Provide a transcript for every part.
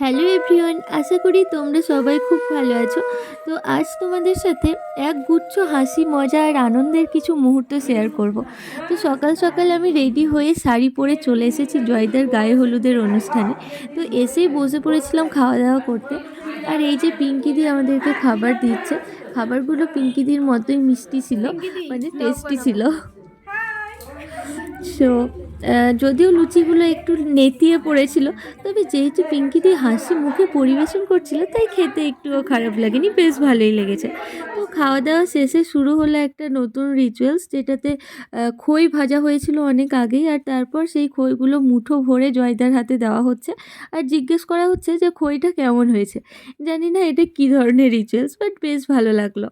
Hello everyone আশা করি তোমরা সবাই খুব ভালো আছো। তো আজ তোমাদের সাথে এক গুচ্ছ হাসি মজা আর আনন্দের কিছু মুহূর্ত শেয়ার করব। তো সকাল সকাল আমি রেডি হয়ে শাড়ি পরে চলে এসেছি জয়দার গায়ে হলুদের অনুষ্ঠানে। তো এসেই বসে পড়েছিলাম খাওয়া দাওয়া করতে। আর এই যে পিঙ্কিদি আমাদেরকে খাবার দিচ্ছে খাবারগুলো পিঙ্কিদির মতোই মিষ্টি ছিল মানে টেস্টি ছিল। সো যদিও লুচিগুলো একটু নেতিয়ে পড়েছিল, তবে যেহেতু পিঙ্কিদি হাসি মুখে পরিবেশন করছিল, তাই খেতে একটুও খারাপ লাগেনি, বেশ ভালোই লেগেছে। তো খাওয়া দাওয়া শেষে শুরু হলো একটা নতুন রিচুয়ালস যেটাতে খই ভাজা হয়েছিল অনেক আগেই, আর তারপর সেই খইগুলো মুঠো ভরে জয়দার হাতে দেওয়া হচ্ছে, আর জিজ্ঞেস করা হচ্ছে যে খইটা কেমন হয়েছে। জানি না এটা কী ধরনের রিচুয়ালস বাট বেশ ভালো লাগল।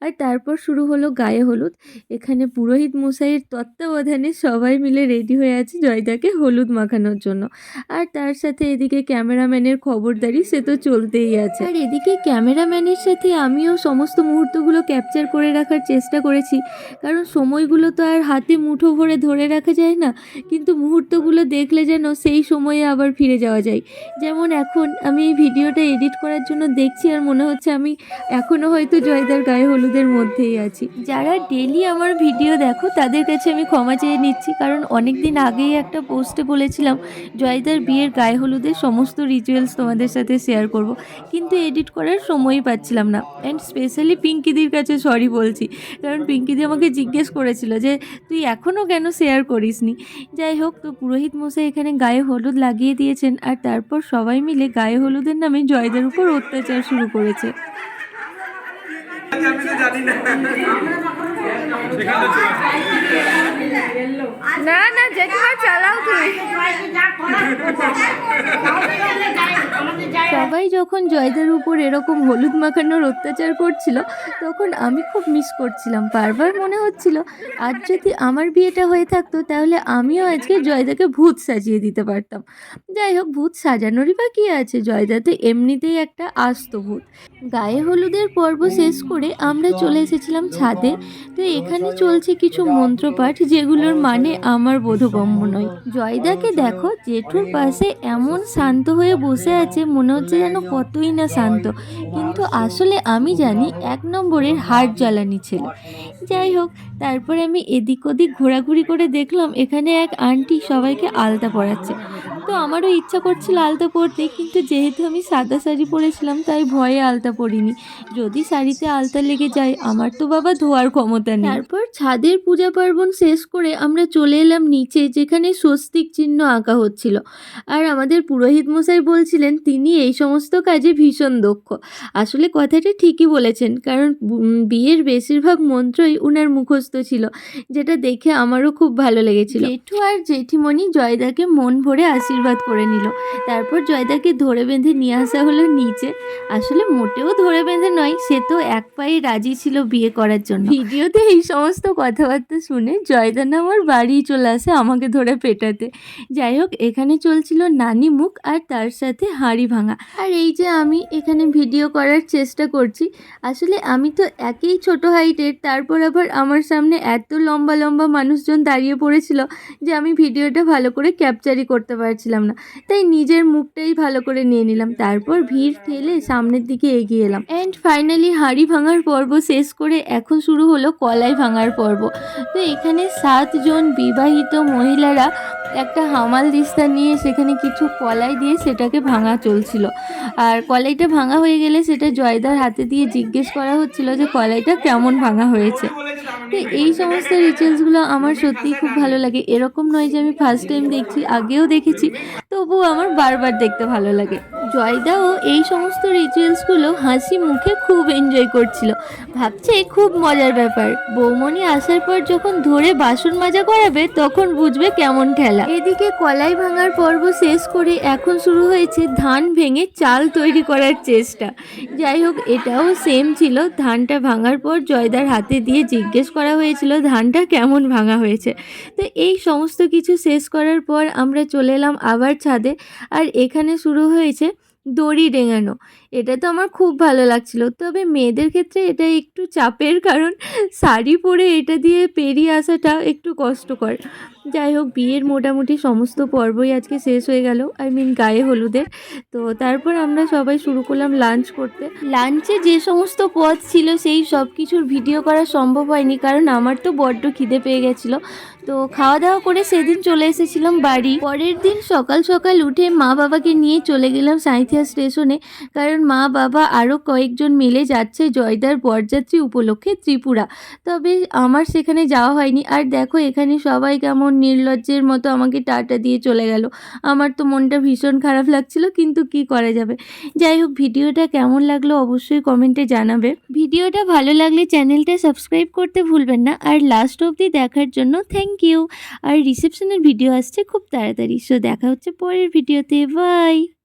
আর তারপর শুরু হলো গায়ে হলুদ। এখানে পুরোহিত মশাইয়ের তত্ত্বাবধানে সবাই মিলে রেডি হয়ে আছে জয়দাকে হলুদ মাখানোর জন্য। আর তার সাথে এদিকে ক্যামেরাম্যানের খবরদারি সে তো চলতেই আছে। আর এদিকে ক্যামেরাম্যানের সাথে আমিও সমস্ত মুহূর্তগুলো ক্যাপচার করে রাখার চেষ্টা করেছি। কারণ সময়গুলো তো আর হাতে মুঠো ভরে ধরে রাখা যায় না। কিন্তু মুহূর্তগুলো দেখলে যেন সেই সময়ে আবার ফিরে যাওয়া যায়। যেমন এখন আমি এই ভিডিওটা এডিট করার জন্য দেখছি আর মনে হচ্ছে আমি এখনও হয়তো জয়দার গায়ে হলুদের মধ্যেই আছি। যারা ডেলি আমার ভিডিও দেখো, তাদের কাছে আমি ক্ষমা চেয়ে নিচ্ছি। কারণ অনেক দিন আগেই একটা পোস্টে বলেছিলাম, জয়দার বিয়ের গায়ে হলুদের সমস্ত রিচুয়ালস তোমাদের সাথে শেয়ার করব। কিন্তু এডিট করার সময়ই পাচ্ছিলাম না। অ্যান্ড স্পেশালি পিঙ্কিদির কাছে সরি বলছি। কারণ পিঙ্কিদি আমাকে জিজ্ঞেস করেছিল যে, তুই এখনও কেন শেয়ার করিসনি? যাই হোক, তো পুরোহিত মশাই এখানে গায়ে হলুদ লাগিয়ে দিয়েছেন। আর তারপর সবাই মিলে গায়ে হলুদের নামে জয়দার উপর অত্যাচার শুরু করেছে। আমি তো জানি না না না চালাও তুমি। সবাই যখন জয়দার উপর এরকম হলুদ মাখানোর অত্যাচার করছিল, তখন আমি খুব মিস করছিলাম। বারবার মনে হচ্ছিল, আজ যদি আমার বিয়েটা হয়ে থাকতো, তাহলে আমিও আজকে জয়দাকে ভূত সাজিয়ে দিতে পারতাম। যাই হোক, ভূত সাজানোরই বা কী আছে? জয়দাতে এমনিতেই একটা আস্ত ভূত। গায়ে হলুদের পর্ব শেষ করে আমরা চলে এসেছিলাম ছাদে। তো এখানে চলছে কিছু মন্ত্রপাঠ, যেগুলোর মানে আমার বোধগম্য নয়। জয়দাকে দেখো, জেঠুর পাশে এমন শান্ত হয়ে বসে আছে, মনে হচ্ছে যেন কতই না শান্ত। কিন্তু আসলে আমি জানি এক নম্বরের হার্ট জ্বালানি ছিল। যাই হোক, তারপরে আমি এদিক ওদিক ঘোরাঘুরি করে দেখলাম এখানে এক আন্টি সবাইকে আলতা পরাচ্ছে। তো আমারও ইচ্ছা করছিল আলতা পরতে কিন্তু যেহেতু আমি সাদা শাড়ি পরেছিলাম তাই ভয়ে আলতা পরিনি। যদি শাড়িতে আলতা লেগে যায় আমার তো বাবা ধোয়ার ক্ষমতা নেই। তারপর ছাদের পূজা পার্বণ শেষ করে আমরা চলে এলাম নিচে যেখানে স্বস্তিক চিহ্ন আঁকা হচ্ছিল। আর আমাদের পুরোহিত মশাই বলছিলেন তিনি এই সমস্ত কাজে ভীষণ দক্ষ। আসলে কথাটা ঠিকই বলেছেন কারণ বিয়ের বেশিরভাগ মন্ত্রই উনার মুখস্থ ছিল যেটা দেখে আমারও খুব ভালো লেগেছিল। জেঠু আর জেঠিমণি জয়দাকে মন ভরে আশীর্বাদ করে নিল। তারপর জয়দাকে ধরে বেঁধে নিয়ে আসা হলো নিচে। আসলে মোটেও ধরে বেঁধে নয়, সে তো এক পায়ে রাজি ছিল বিয়ে করার জন্য। ভিডিওতে এই সমস্ত কথাবার্তা শুনে জয়দা না আমার বাড়ি চলে আসে আমাকে ধরে পেটাতে। যাই হোক, এখানে চলছিল নানি মুখ আর তার সাথে হাঁড়ি ভাঙা। আর এই যে আমি এখানে ভিডিও করার চেষ্টা করছি, আসলে আমি তো একেই ছোট হাইটের, তারপর আবার আমার সামনে এত লম্বা লম্বা মানুষজন দাঁড়িয়ে পড়েছিল যে আমি ভিডিওটা ভালো করে ক্যাপচারই করতে পারছিলাম না। তাই নিজের মুখটাই ভালো করে নিয়ে নিলাম। তারপর ভিড় ঠেলে সামনের দিকে এগিয়ে এলাম। অ্যান্ড ফাইনালি হাঁড়ি ভাঙার পর্ব শেষ করে এখন শুরু হলো কলাই ভাঙার পর্ব। তো এখানে সাতজন বিবাহিত মহিলারা একটা হামাল দিস্তা নিয়ে সেখানে কিছু কলাই দিয়ে সেটাকে ভাঙা চলছিল। আর কলাইটা ভাঙা হয়ে গেলে সেটা জয়দার হাতে দিয়ে জিজ্ঞেস করা হচ্ছিল যে কলাইটা কেমন ভাঙা হয়েছে। তো এই সমস্ত রিচুয়ালসগুলো আমার সত্যিই খুব ভালো লাগে। এরকম নয় যে আমি ফার্স্ট টাইম দেখছি আগেও দেখেছি তবুও আমার বারবার দেখতে ভালো লাগে। জয়দাও এই সমস্ত রিচুয়ালসগুলো হাসি মুখে খুব এনজয় করছিল। ভাবছে খুব মজার ব্যাপার। বৌমনি আসার পর যখন ধরে বাসন মাজা করাবে, তখন বুঝবে কেমন খেলা। এদিকে কলাই ভাঙার পর্ব শেষ করে এখন শুরু হয়েছে ধান ভেঙে চাল তৈরি করার চেষ্টা। যাই হোক, এটাও সেম ছিল। ধানটা ভাঙার পর জয়দার হাতে দিয়ে জিজ্ঞেস করা হয়েছিল, ধানটা কেমন ভাঙা হয়েছে? তো এই সমস্ত কিছু শেষ করার পর আমরা চলে এলাম আবার ছাদে। আর এখানে শুরু হয়েছে দড়ি ডেঙানো এটা তো আমার খুব ভালো লাগছিল। তবে মেয়েদের ক্ষেত্রে এটা একটু চাপের কারণ, শাড়ি পরে এটা দিয়ে পেরিয়ে আসাটা একটু কষ্টকর। যাই হোক, বিয়ের মোটামুটি সমস্ত পর্বই আজকে শেষ হয়ে গেল আই মিন গায়ে হলুদের। তো তারপর আমরা সবাই শুরু করলাম লাঞ্চ করতে। লাঞ্চে যে সমস্ত পদ ছিল সেই সব কিছুর ভিডিও করা সম্ভব হয়নি, কারণ আমার তো বড্ড খিদে পেয়ে গেছিল। তো খাওয়া দাওয়া করে সেদিন চলে এসেছিলাম বাড়ি। পরের দিন সকাল সকাল উঠে মা বাবাকে নিয়ে চলে গেলাম সাঁইথিয়া স্টেশনে, কারণ মা বাবা আরও কয়েকজন মিলে যাচ্ছে জয়দার বরযাত্রী উপলক্ষে ত্রিপুরা। তবে আমার সেখানে যাওয়া হয়নি। আর দেখো, এখানে সবাই কেমন নির্লজ্জের মতো আমাকে টাটা দিয়ে চলে গেল। আমার তো মনটা ভীষণ খারাপ লাগছিল, কিন্তু কি করা যাবে? যাই হোক, ভিডিওটা কেমন লাগল অবশ্যই কমেন্টে জানাবে। ভিডিওটা ভালো লাগলে চ্যানেলটা সাবস্ক্রাইব করতে ভুলবেন না। আর লাস্ট অবধি দেখার জন্য থ্যাংক ইউ আর রিসেপশনের ভিডিও আসছে খুব তাড়াতাড়ি। সো দেখা হচ্ছে পরের ভিডিওতে। বাই